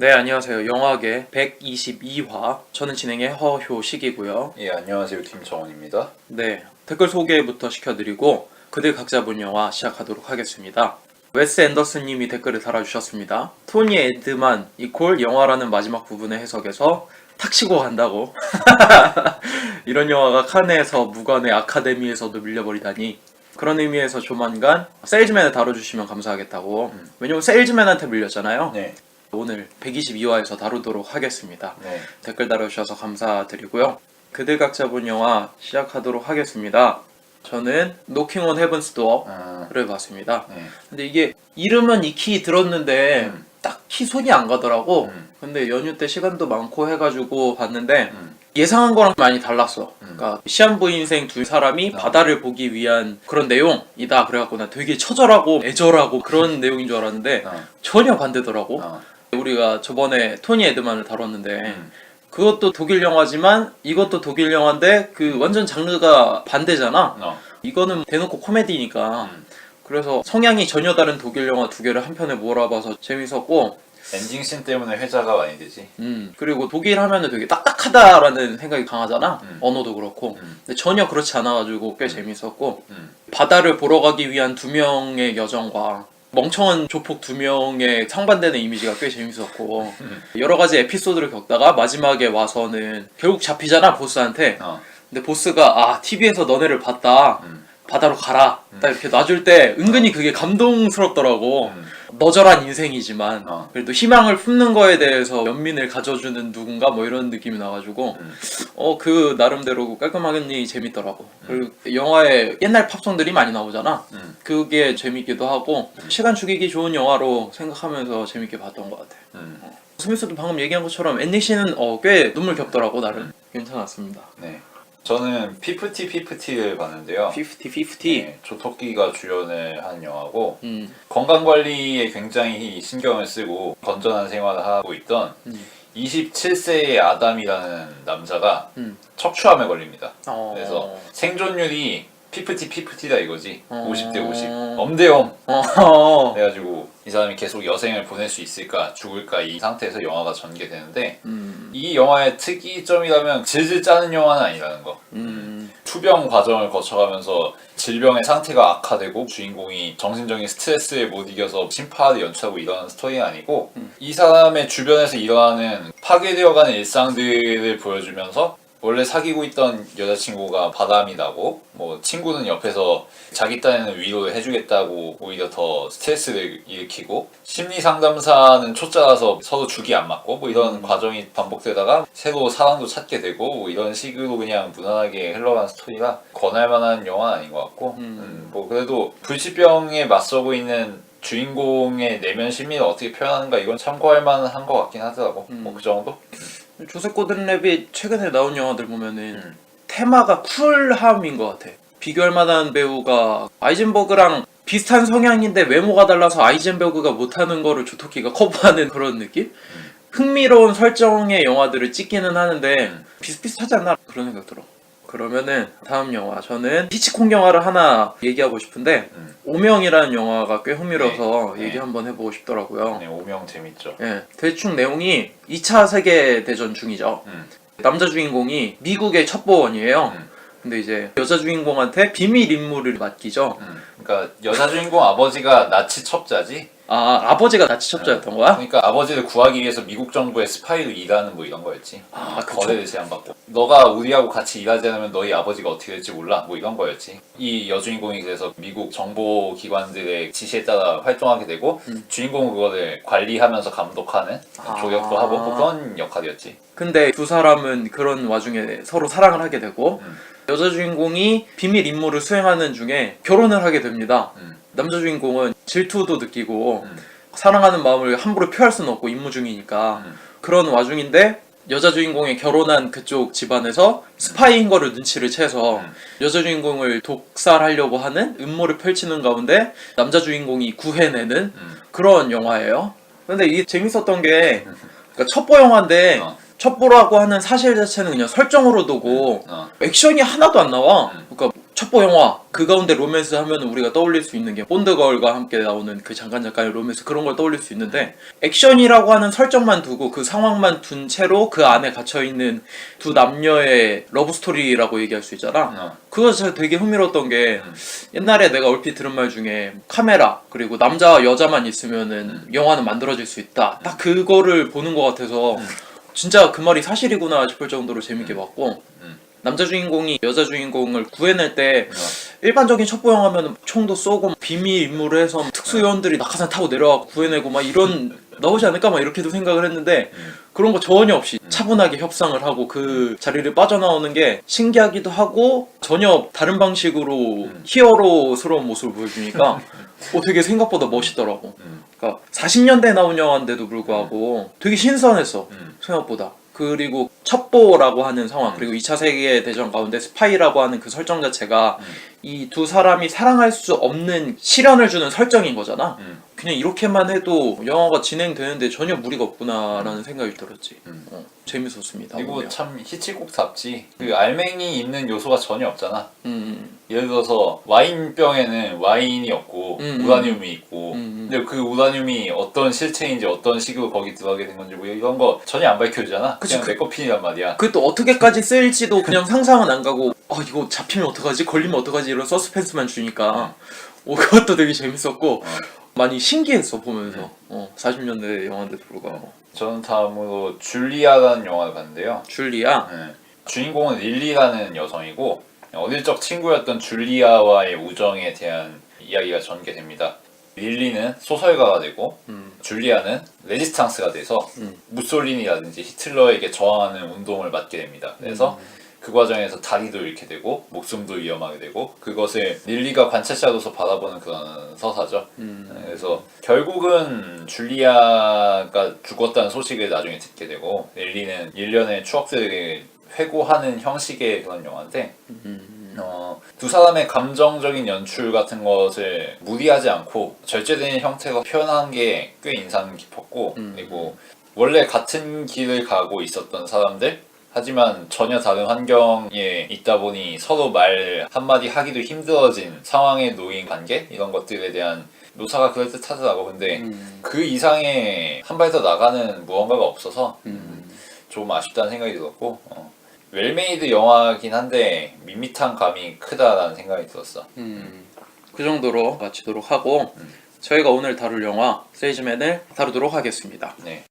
네, 안녕하세요. 영화계 122화. 저는 진행의 허효식이고요. 예, 안녕하세요. 김정원입니다. 네, 댓글 소개부터 시켜드리고 그들 각자 본 영화 시작하도록 하겠습니다. 웨스 앤더슨님이 댓글을 달아주셨습니다. 토니 에드만 이콜 영화라는 마지막 부분의 해석에서 탁 치고 간다고. 이런 영화가 칸에서 무관의 아카데미에서도 밀려버리다니. 그런 의미에서 조만간 세일즈맨을 다뤄주시면 감사하겠다고. 음. 왜냐면 세일즈맨한테 밀렸잖아요. 네, 오늘 122화에서 다루도록 하겠습니다. 네, 댓글 달아주셔서 감사드리고요. 그들 각자 본 영화 시작하도록 하겠습니다. 저는 노킹 온 헤븐스 도어를 아, 봤습니다. 네, 근데 이게 이름은 익히 들었는데 음. 딱히 손이 안 가더라고. 음. 근데 연휴 때 시간도 많고 해가지고 봤는데 음, 예상한 거랑 많이 달랐어. 음. 그러니까 시한부 인생 두 사람이 어. 바다를 보기 위한 그런 내용이다. 그래갖고 나 되게 처절하고 애절하고 그런 내용인 줄 알았는데 어, 전혀 반대더라고. 어, 우리가 저번에 토니 에드만을 다뤘는데 음, 그것도 독일 영화지만 이것도 독일 영화인데 그 완전 장르가 반대잖아. 어, 이거는 대놓고 코미디니까. 음. 그래서 성향이 전혀 다른 독일 영화 두 개를 한 편에 몰아봐서 재밌었고, 엔딩 씬 때문에 회자가 많이 되지. 음 그리고 독일 하면은 되게 딱딱하다라는 생각이 강하잖아. 음. 언어도 그렇고. 음, 근데 전혀 그렇지 않아가지고 꽤 재밌었고, 음, 바다를 보러 가기 위한 두 명의 여정과 멍청한 조폭 두 명의 상반되는 이미지가 꽤 재밌었고 음. 여러 가지 에피소드를 겪다가 마지막에 와서는 결국 잡히잖아 보스한테. 어, 근데 보스가 아 TV에서 너네를 봤다. 음, 바다로 가라. 딱 이렇게 놔줄 때 은근히 그게 감동스럽더라고. 음, 너절한 인생이지만 어. 그래도 희망을 품는 거에 대해서 연민을 가져주는 누군가 뭐 이런 느낌이 나가지고 음. 어그 나름대로 깔끔하게 재밌더라고. 그리고 영화에 옛날 팝송들이 많이 나오잖아. 음, 그게 재밌기도 하고 시간 죽이기 좋은 영화로 생각하면서 재밌게 봤던 것 같아. 음, 스미스도 방금 얘기한 것처럼 엔딩 씬은 어, 꽤 눈물 겹더라고 나름. 괜찮았습니다. 네. 저는 피프티 피프티를 봤는데요. 50-50 네, 조토끼가 주연을 한 영화고 음, 건강 관리에 굉장히 신경을 쓰고 건전한 생활을 하고 있던 음. 27세의 아담이라는 남자가 음. 척추암에 걸립니다. 어... 그래서 생존율이 피프티 피프티다 이거지. 어. 50대 50. 엄대엄. 어... 그래가지고 이 사람이 계속 여생을 보낼 수 있을까 죽을까 이 상태에서 영화가 전개되는데 음, 이 영화의 특이점이라면 질질 짜는 영화는 아니라는 거. 음, 투병 과정을 거쳐가면서 질병의 상태가 악화되고 주인공이 정신적인 스트레스에 못 이겨서 심파를 연출하고 이러는 스토리는 아니고 음. 이 사람의 주변에서 일어나는 파괴되어가는 일상들을 보여주면서 원래 사귀고 있던 여자친구가 바람이 나고 뭐 친구는 옆에서 자기 딴에는 위로를 해주겠다고 오히려 더 스트레스를 일으키고 심리 상담사는 초짜라서 서로 죽이 안 맞고 뭐 이런 음. 과정이 반복되다가 새로 사랑도 찾게 되고 뭐 이런 식으로 그냥 무난하게 흘러가는 스토리라 권할 만한 영화는 아닌 것 같고 음. 음, 뭐 그래도 불치병에 맞서고 있는 주인공의 내면 심리를 어떻게 표현하는가 이건 참고할 만한 것 같긴 하더라고 음. 뭐그 정도? 조셉 고든 랩이 최근에 나온 영화들 보면은 음. 테마가 쿨함인 것 같아. 비교할 만한 배우가 아이젠버그랑 비슷한 성향인데 외모가 달라서 아이젠버그가 못하는 거를 조토끼가 커버하는 그런 느낌? 흥미로운 설정의 영화들을 찍기는 하는데 음. 비슷비슷하지 않나 그런 생각 들어. 그러면은 다음 영화 저는 히치콕 영화를 하나 얘기하고 싶은데 음. 오명이라는 영화가 꽤 흥미로워서 네. 얘기 네. 한번 해보고 싶더라고요. 네, 오명 재밌죠 예, 대충 내용이 2차 세계 대전 중이죠. 음. 남자 주인공이 미국의 첩보원이에요. 음. 근데 이제 여자 주인공한테 비밀 임무를 맡기죠. 음. 그러니까 여자 주인공 아버지가 나치 첩자지 아 아버지가 나치 첩자였던 거야? 그러니까 아버지를 구하기 위해서 미국 정부의 스파이로 일하는 뭐 이런 거였지 아. 거래를 제안받고 너가 우리하고 같이 일하지 않으면 너희 아버지가 어떻게 될지 몰라 뭐 이런 거였지 이 여주인공이 그래서 미국 정보 기관들의 지시에 따라 활동하게 되고 음. 주인공은 그거를 관리하면서 감독하는 아. 조력도 하고 뭐 그런 역할이었지 근데 두 사람은 그런 와중에 서로 사랑을 하게 되고 음. 여자 주인공이 비밀 임무를 수행하는 중에 결혼을 하게 됩니다. 음. 남자 주인공은 질투도 느끼고 음. 사랑하는 마음을 함부로 표할 수는 없고 임무 중이니까 음. 그런 와중인데 여자 주인공의 결혼한 그쪽 집안에서 스파이인 거를 눈치를 채서 음. 여자 주인공을 독살하려고 하는 음모를 펼치는 가운데 남자 주인공이 구해내는 음. 그런 영화예요. 근데 이게 재밌었던 게 그러니까 첩보 영화인데 어. 첩보라고 하는 사실 자체는 그냥 설정으로 두고 어. 액션이 하나도 안 나와. 음. 첩보 영화 그 가운데 로맨스 하면 우리가 떠올릴 수 있는 게 본드걸과 함께 나오는 그 잠깐 잠깐의 로맨스 그런 걸 떠올릴 수 있는데 액션이라고 하는 설정만 두고 그 상황만 둔 채로 그 안에 갇혀 있는 두 남녀의 러브 스토리라고 얘기할 수 있잖아. 어. 그거 진짜 되게 흥미로웠던 게 음. 옛날에 내가 얼핏 들은 말 중에 카메라 그리고 남자와 여자만 있으면은 음. 영화는 만들어질 수 있다. 딱 그거를 보는 것 같아서 음. 진짜 그 말이 사실이구나 싶을 정도로 재밌게 봤고 음. 남자 주인공이 여자 주인공을 구해낼 때 어. 일반적인 첩보 영화면 총도 쏘고 비밀 임무를 해서 특수 요원들이 낙하산 타고 내려와 구해내고 막 이런 나오지 않을까 막 이렇게도 생각을 했는데 음. 그런 거 전혀 없이 차분하게 협상을 하고 그 자리를 빠져나오는 게 신기하기도 하고 전혀 다른 방식으로 음. 히어로스러운 모습을 보여주니까 어, 되게 생각보다 멋있더라고. 음. 그러니까 40년대에 나온 영화인데도 불구하고 되게 신선했어 음. 생각보다. 그리고 첩보라고 하는 상황 음. 그리고 2차 세계 대전 가운데 스파이라고 하는 그 설정 자체가 음. 이두 사람이 사랑할 수 없는 시련을 주는 설정인 거잖아. 음. 그냥 이렇게만 해도 영화가 진행되는데 전혀 무리가 없구나라는 생각이 들었지. 음. 어, 재밌었습니다. 그리고 보면. 참 히치콕답지 그 알맹이 있는 요소가 전혀 없잖아. 음, 예를 들어서 와인병에는 와인이 없고 음, 우라늄이 있고. 근데 그 우라늄이 어떤 실체인지 어떤 식으로 거기 들어가게 된 건지 뭐 이런 거 전혀 안 밝혀주잖아. 그치, 그냥 그- 메커핀이란 말이야. 그또 어떻게까지 쓰일지도 그냥 상상은 안 가고 아 이거 잡히면 어떡하지 걸리면 어떡하지 이런 서스펜스만 주니까 어, 그것도 되게 재밌었고 어. 많이 신기했어 보면서 어, 40년대 영화인데도 불구하고 저는 다음으로 줄리아라는 영화를 봤는데요. 줄리아 네. 주인공은 릴리라는 여성이고 어릴 적 친구였던 줄리아와의 우정에 대한 이야기가 전개됩니다. 릴리는 소설가가 되고 음, 줄리아는 레지스탕스가 돼서 음. 무솔리니라든지 히틀러에게 저항하는 운동을 맡게 됩니다. 그래서 그 과정에서 다리도 잃게 되고 목숨도 위험하게 되고 그것을 릴리가 관찰자로서 바라보는 그런 서사죠. 음, 그래서 결국은 줄리아가 죽었다는 소식을 나중에 듣게 되고 릴리는 일련의 추억들을 회고하는 형식의 그런 영화인데 음, 어, 두 사람의 감정적인 연출 같은 것을 무리하지 않고 절제된 형태로 표현한 게 꽤 인상 깊었고 음. 그리고 원래 같은 길을 가고 있었던 사람들 하지만 전혀 다른 환경에 있다 보니 서로 말 한마디 하기도 힘들어진 상황에 놓인 관계 이런 것들에 대한 묘사가 그럴듯 하더라고 근데 음, 그 이상의 한 발 더 나가는 무언가가 없어서 음. 좀 아쉽다는 생각이 들었고 어. 웰메이드 영화긴 한데 밋밋한 감이 크다라는 생각이 들었어. 음, 그 정도로 마치도록 하고 음. 저희가 오늘 다룰 영화 세이즈맨을 다루도록 하겠습니다. 네.